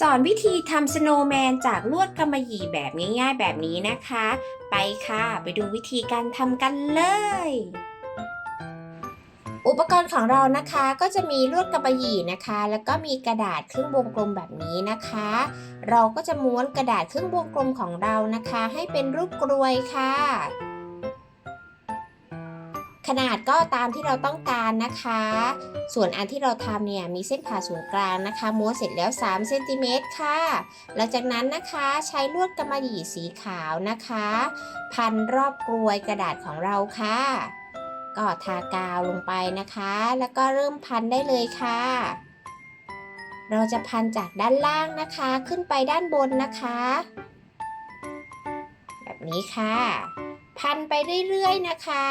สอนวิธีทำสโนว์แมนจากลวดกำมะหยี่แบบง่ายๆแบบนี้นะคะ ไปค่ะไปดูวิธีการทำกันเลย อุปกรณ์ของเรานะคะก็จะมีลวดกำมะหยี่นะคะ แล้วก็มีกระดาษครึ่งวงกลมแบบนี้นะคะ เราก็จะม้วนกระดาษครึ่งวงกลมของเรานะคะ ให้เป็นรูปกรวยค่ะ ขนาดก็ตามที่เราต้องการนะคะ ส่วนอันที่เราทำเนี่ยมีเส้นผ่าศูนย์กลางนะคะ ม้วนเสร็จแล้ว3เซนติเมตรค่ะ หลังจากนั้นนะคะใช้ลวดกำมะหยี่สีขาวนะคะ พันรอบกลวยกระดาษของเราค่ะ ก็ทากาวลงไปนะคะ แล้วก็เริ่มพันได้เลยค่ะ เราจะพันจากด้านล่างนะคะ ขึ้นไปด้านบนนะคะ แบบนี้ค่ะ พันไปเรื่อยๆนะคะ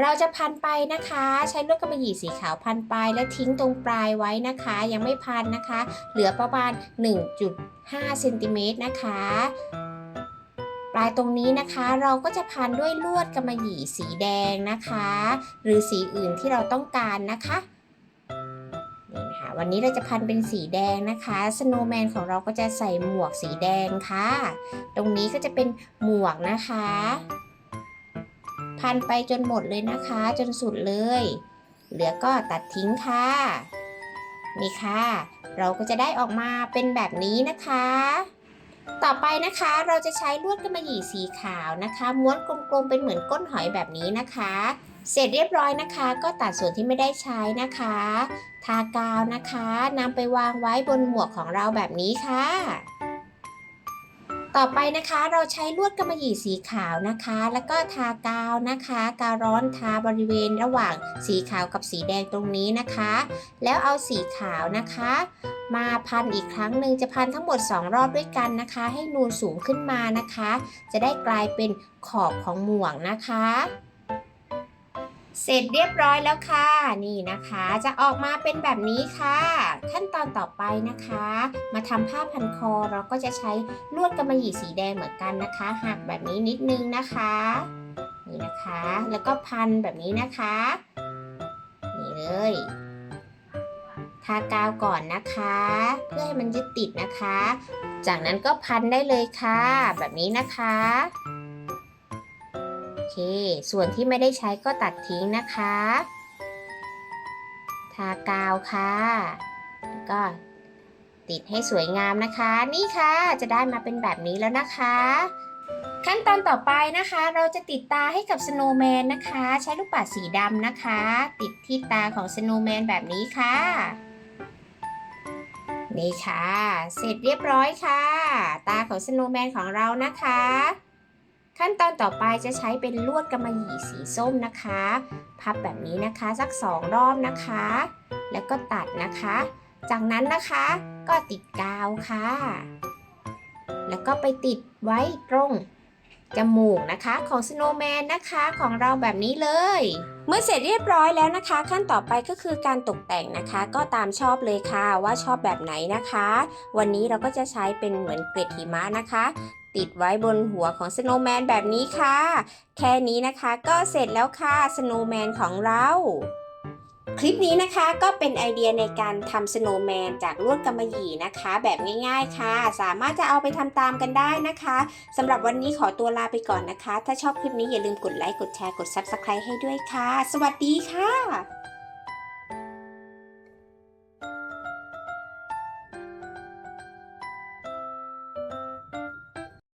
เราจะพันไปนะคะ ใช้ลวดกำมะหยี่สีขาวพันไปแล้วทิ้งตรงปลายไว้นะคะ ยังไม่พันนะคะ เหลือประมาณ 1.5เซนติเมตรนะคะ ปลายตรงนี้นะคะเราก็จะพันด้วยลวดกำมะหยี่สีแดงนะคะ หรือสีอื่นที่เราต้องการนะคะนี่นะคะวันนี้เราจะพันเป็นสีแดงนะคะสโนว์แมนของเราก็จะใส่หมวกสีแดงค่ะ ตรงนี้ก็จะเป็นหมวกนะคะ พันไปจนหมดเลยนะคะ จนสุดเลย เหลือก็ตัดทิ้งค่ะ นี่ค่ะ เราก็จะได้ออกมาเป็นแบบนี้นะคะ ต่อไปนะคะเราจะใช้ลวดกำมะหยี่สีขาวนะคะ ม้วนกลมๆเป็นเหมือนก้นหอยแบบนี้นะคะ เสร็จเรียบร้อยนะคะ ก็ตัดส่วนที่ไม่ได้ใช้นะคะ ทากาวนะคะนำไปวางไว้บนหมวกของเราแบบนี้ค่ะ ต่อไปนะคะเราใช้ลวดกำมะหยี่สีขาวนะคะ แล้วก็ทากาวนะคะ กาวร้อนทาบริเวณระหว่างสีขาวกับสีแดงตรงนี้นะคะ แล้วเอาสีขาวนะคะ มาพันอีกครั้งหนึ่งจะพันทั้งหมด 2 รอบด้วยกันนะคะ ให้นูนสูงขึ้นมานะคะ จะได้กลายเป็นขอบของหมวกนะคะ เสร็จเรียบร้อยแล้วค่ะ นี่นะคะ จะออกมาเป็นแบบนี้ค่ะ ขั้นตอนต่อไปนะคะ มาทำผ้าพันคอเราก็จะใช้ลวดกำมะหยี่สีแดงเหมือนกันนะคะหักแบบนี้นิดนึงนะคะ นี่นะคะ แล้วก็พันแบบนี้นะคะ นี่เลยทากาวก่อนนะคะ เพื่อให้มันยึดติดนะคะ จากนั้นก็พันได้เลยค่ะ แบบนี้นะคะ เค ส่วนที่ไม่ได้ใช้ก็ตัดทิ้งนะคะ ทากาวค่ะแล้วก็ติดให้สวยงามนะคะ นี่ค่ะจะได้มาเป็นแบบนี้แล้วนะคะ ขั้นตอนต่อไปนะคะ เราจะติดตาให้กับสโนว์แมนนะคะ ใช้ลูกปัดสีดำนะคะ ติดที่ตาของสโนว์แมนแบบนี้ค่ะนี่ค่ะ เสร็จเรียบร้อยค่ะ ตาของสโนว์แมนของเรานะคะ ขั้นตอนต่อไปจะใช้เป็นลวดกำมะหยี่สีส้มนะคะ พับแบบนี้นะคะสักสองรอบนะคะ แล้วก็ตัดนะคะ จากนั้นนะคะก็ติดกาวค่ะ แล้วก็ไปติดไว้ตรง จมูกนะคะของสโนว์แมนนะคะของเราแบบนี้เลย เมื่อเสร็จเรียบร้อยแล้วนะคะ ขั้นต่อไปก็คือการตกแต่งนะคะ ก็ตามชอบเลยค่ะว่าชอบแบบไหนนะคะ วันนี้เราก็จะใช้เป็นเหมือนเกล็ดหิมะนะคะ ติดไว้บนหัวของสโนว์แมนแบบนี้ค่ะ แค่นี้นะคะก็เสร็จแล้วค่ะสโนว์แมนของเรา คลิปนี้นะคะก็เป็นไอเดียในการทำสโนว์แมนจากลวดกำมะหยี่นะคะ แบบง่ายๆค่ะ สามารถจะเอาไปทำตามกันได้นะคะสำหรับวันนี้ขอตัวลาไปก่อนนะคะ ถ้าชอบคลิปนี้อย่าลืมกดไลค์กดแชร์กด Subscribe ให้ด้วยค่ะ สวัสดีค่ะ